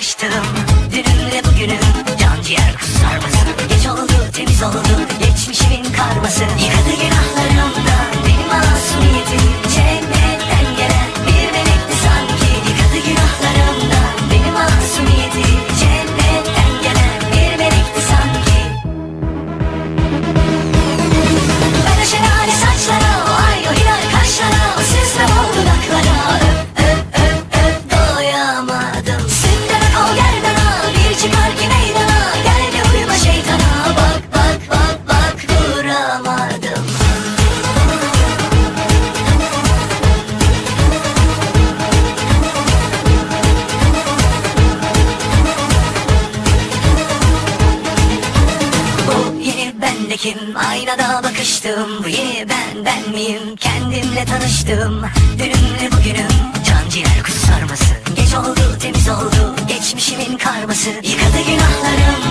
sıkıştım tekim Aynada bakıştım. Bu yeni ben ben miyim? Kendimle tanıştım. Dünümle bugünüm. Can ciğer kutu sarması Geç oldu temiz oldu. Geçmişimin karması. Yıkadı günahlarım.